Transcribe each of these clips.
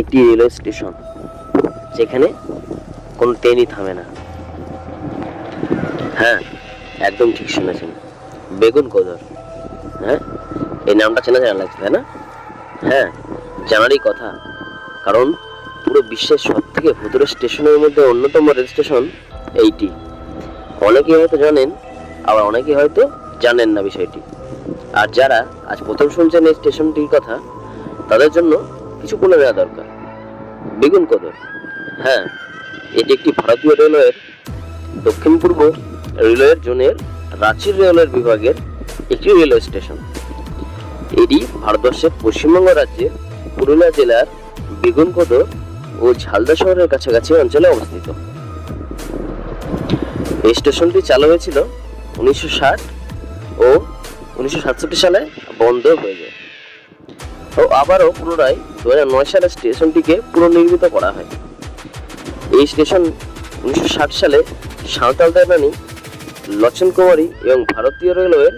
একটি railway station, যেখানে কোনো ট্রেনই থামে না। হ্যাঁ একদম ঠিক শুনেছেন। বেগুন কদর হ্যাঁ? এই নামটা চেনা জানা লাগছে, তাই না? হ্যাঁ জানারই কথা, কারণ পুরো বিশ্বের সব থেকে ভুতুরে স্টেশনের মধ্যে অন্যতম রেল স্টেশন এইটি। অনেকেই হয়তো জানেন, আবার অনেকেই হয়তো জানেন না বিষয়টি। আর যারা আজ প্রথম শুনছেন এই স্টেশনটির কথা, তাদের জন্য কিছু বলে দেওয়া দরকার। বেগুন কদর। হ্যাঁ এটি একটি ভারতীয় রেলওয়ের দক্ষিণ পূর্ব রেলওয়ের জোনের রাঁচির রেলওয়ের বিভাগের একটি রেলওয়ে স্টেশন। এটি ভারতবর্ষের পশ্চিমবঙ্গ রাজ্যের পুরুলিয়া জেলার বেগুনকদর ও ঝালদা শহরের কাছাকাছি অঞ্চলে অবস্থিত। এই স্টেশনটি চালু হয়েছিল উনিশশো ষাট ও উনিশশো সাতষট্টি সালে বন্ধ হয়ে যায়। ও আবারও পুনরায় দু হাজার নয় সালে স্টেশনটিকে পুনর্নির্মিত করা হয়। এই স্টেশন উনিশশো ষাট সালে সাঁওতাল দেবানি লচন কুমারী এবং ভারতীয় রেলওয়ের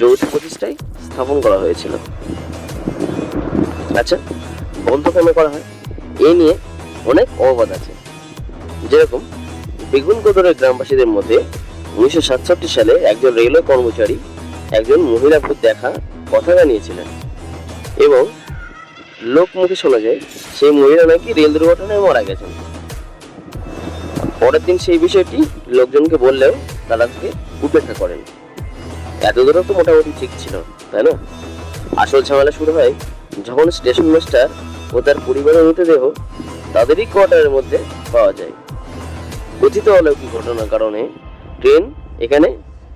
যৌথ প্রতিষ্ঠায় স্থাপন করা হয়েছিল। আচ্ছা বন্ধ কেন করা হয়? এ নিয়ে অনেক অবাদ আছে। যেরকম বেগুন কদরের গ্রামবাসীদের মধ্যে উনিশশো সাতষট্টি সালে একজন রেলওয়ে কর্মচারী একজন মহিলা দেখা কথা জানিয়েছিলেন এবং লোক মুখে শোনা যায়, সেই মহিলা নাকি রেল দুর্ঘটনায় মারা গেছেন। পরের দিন সেই বিষয়টি লোকজনকে বললেও তারা তাকে উপেক্ষা করেন। এত দূরও তো মোটামুটি ঠিক ছিল, তাই না? আসল ঝামেলা শুরু হয় যখন স্টেশন মাস্টার ও তার পরিবারের মৃতদেহ তাদেরই কোয়ার্টারের মধ্যে পাওয়া যায়। কথিত অলৌকিক ঘটনার কারণে ট্রেন এখানে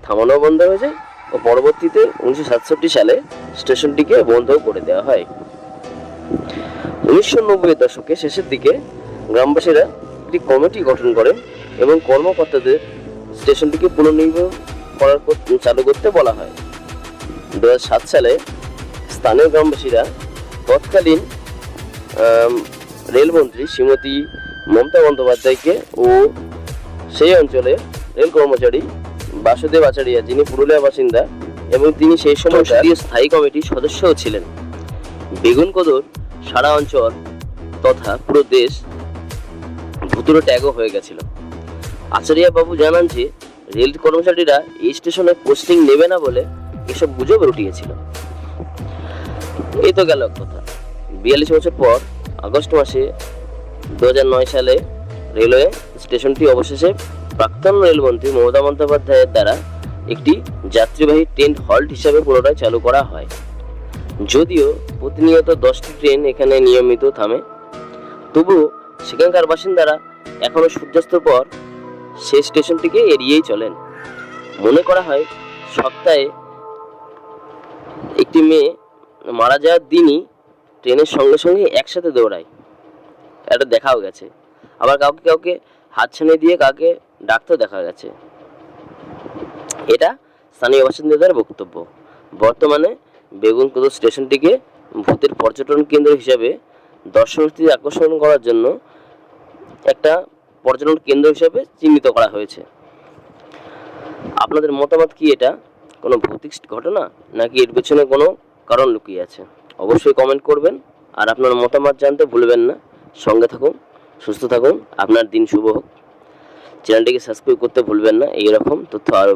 থামানো বন্ধ হয়ে যায় ও পরবর্তীতে উনিশশো সাতষট্টি সালে স্টেশনটিকে বন্ধ করে দেওয়া হয়। উনিশশো নব্বই দশকে শেষের দিকে গ্রামবাসীরা একটি কমিটি গঠন করেন এবং কর্মকর্তাদের স্টেশনটিকে পুনর্নির্মাণ করার চালু করতে বলা হয়। দু সাত সালে স্থানীয় গ্রামবাসীরা তৎকালীন রেলমন্ত্রী শ্রীমতী মমতা বন্দ্যোপাধ্যায়কে ও সেই অঞ্চলে রেল কর্মচারী বাসুদেব আচারিয়া যিনি পুরুলিয়া বাসিন্দা এবং তিনি সেই সময় স্থায়ী কমিটির সদস্যও ছিলেন। বেগুন কদর সারা অঞ্চল তথা পুরো দেশ ভুতুরে ট্যাগও হয়ে গেছিল। আচারিয়া বাবু জানান যে, রেল কর্মচারীরা এই স্টেশনে পোস্টিং নেবে না বলে এসব গুজব রটিয়েছিল। এই তো গেল কথা। বিয়াল্লিশ বছর পর, আগস্ট মাসে দু সালে রেলওয়ে স্টেশনটি অবশেষে প্রাক্তন রেলমন্ত্রী মমতা বন্দ্যোপাধ্যায়ের দ্বারা একটি যাত্রীবাহী ট্রেন হল্ট হিসাবে পুনরায় চালু করা হয়। যদিও প্রতিনিয়ত দশটি ট্রেন এখানে নিয়মিত থামে তবুও সেখানকার বাসিন্দারা এখনও সূর্যাস্তের পর সেই স্টেশনটিকে এড়িয়েই চলেন। মনে করা হয়, সপ্তাহে একটি মেয়ে মারা যাওয়ার দিনই ট্রেনের সঙ্গে সঙ্গে একসাথে দৌড়ায়। এটা দেখাও গেছে। আবার কাউকে কাউকে হাত ছানি দিয়ে কাউকে ডাকতেও দেখা গেছে। এটা স্থানীয় বাসিন্দাদের বক্তব্য। বর্তমানে বেগুনকোদ স্টেশনটিকে ভূতের পর্যটন কেন্দ্র হিসাবে দর্শনার্থীদের আকর্ষণ করার জন্য একটা পর্যটন কেন্দ্র হিসাবে চিহ্নিত করা হয়েছে। আপনাদের মতামত কি এটা? কোনো ভৌতিক ঘটনা? নাকি এর পেছনে কোনো কারণ লুকিয়ে আছে? অবশ্যই কমেন্ট করবেন। আর আপনার মতামত জানতে ভুলবেন না। সঙ্গে থাকুন, সুস্থ থাকুন। আপনার দিন শুভ হোক। চ্যানেলটিকে সাবস্ক্রাইব করতে ভুলবেন না। এইরকম তথ্য আরও